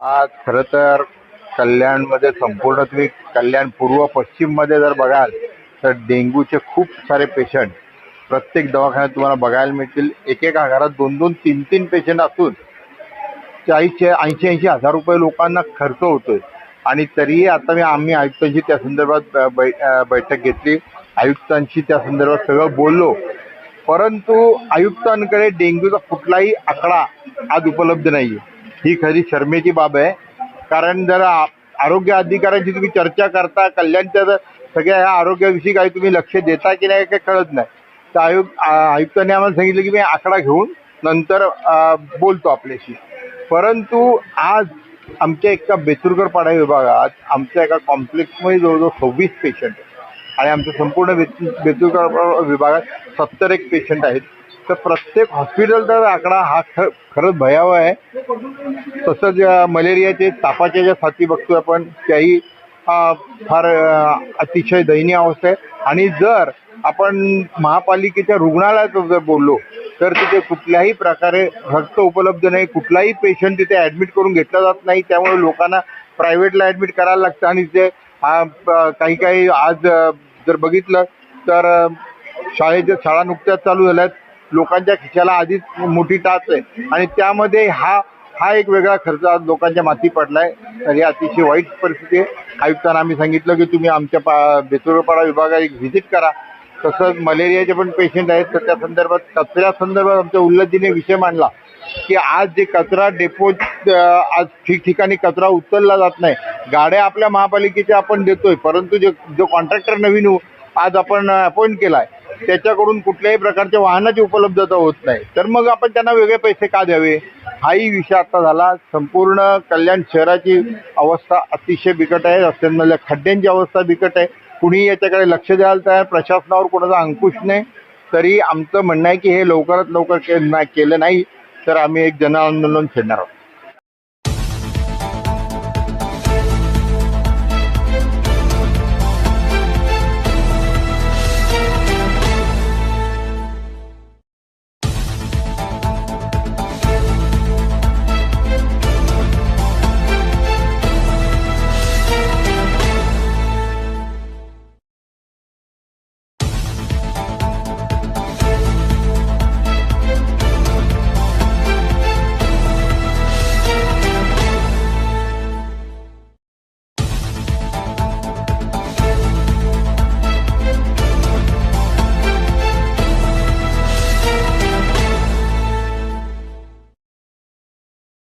आज खरं तर कल्याणमध्ये संपूर्ण तुम्ही कल्याण पूर्व पश्चिममध्ये जर बघाल तर डेंग्यूचे खूप सारे पेशंट प्रत्येक दवाखान्यात तुम्हाला बघायला मिळतील. एकेका घरात दोन दोन तीन तीन पेशंट असून चाळीसशे ऐंशी ऐंशी हजार रुपये लोकांना खर्च होतोय. आणि तरीही आता मी आम्ही आयुक्तांशी त्या संदर्भात बै बैठक घेतली. आयुक्तांशी त्या संदर्भात सगळं बोललो. परंतु आयुक्तांकडे डेंग्यूचा कुठलाही आकडा आज उपलब्ध नाही आहे ही खरी शर्मेची बाब आहे. कारण जर आ- आरोग्य अधिकाऱ्यांची तुम्ही चर्चा करता कल्याणच्या जर सगळ्या ह्या आरोग्याविषयी काही तुम्ही लक्ष देता की नाही काही कळत नाही. तर आयुक्त आयुक्तांनी आम्हाला सांगितलं की मी आकडा घेऊन नंतर बोलतो आपल्याशी. परंतु आज आमच्या एका बेतुरकर पाडा विभागात आमच्या एका कॉम्प्लेक्समध्ये जवळजवळ सव्वीस पेशंट आहेत. आणि आमच्या संपूर्ण बेतुरकर विभागात सत्तर एक पेशंट आहेत. तर प्रत्येक हॉस्पिटलचा आकडा हा ख खरंच भयावह आहे. तसंच मलेरियाचे तापाच्या ज्या साथी बघतोय आपण त्याही फार अतिशय दयनीय अवस्था आहे. आणि जर आपण महापालिकेच्या रुग्णालयात जर बोललो तर तिथे कुठल्याही प्रकारे रक्त उपलब्ध नाही कुठलाही पेशंट तिथे ॲडमिट करून घेतला जात नाही. त्यामुळे लोकांना प्रायव्हेटला ॲडमिट करायला लागतं. आणि ते काही काही आज जर बघितलं तर शाळेच्या शाळा नुकत्याच चालू झाल्यात. लोकांच्या खिशाला आधीच मोठी टाच आहे. आणि त्यामध्ये हा हा एक वेगळा खर्च आज लोकांच्या माती पडलाय. तर ही अतिशय वाईट परिस्थिती आहे. आयुक्तांना आम्ही सांगितलं की तुम्ही आमच्या पा बेतुरपाडा विभागात एक व्हिजिट करा. तसंच मलेरियाचे पण पेशंट आहेत. तर त्या संदर्भात कचऱ्या संदर्भात आमच्या उल्लतीने विषय मांडला की आज जे कचरा डेपो आज ठिकठिकाणी कचरा उचलला जात नाही. गाड्या आपल्या महापालिकेच्या आपण देतोय. परंतु जे जो कॉन्ट्रॅक्टर नवीन आज आपण अपॉइंट केला आहे त्याच्याकडून कुठल्याही प्रकारच्या वाहनाची उपलब्धता होत नाही. तर मग आपण त्यांना वेगळे पैसे का द्यावे? हाही विषय आता झाला. संपूर्ण कल्याण शहराची अवस्था अतिशय बिकट आहे. रस्त्यांमधल्या खड्ड्यांची अवस्था बिकट आहे. कुणी याच्याकडे लक्ष द्यायला तयार प्रशासनावर कोणाचा अंकुश नाही. तरी आमचं म्हणणं आहे की हे लवकरात लवकर केलं नाही तर आम्ही एक जन आंदोलन छेडणार आहोत.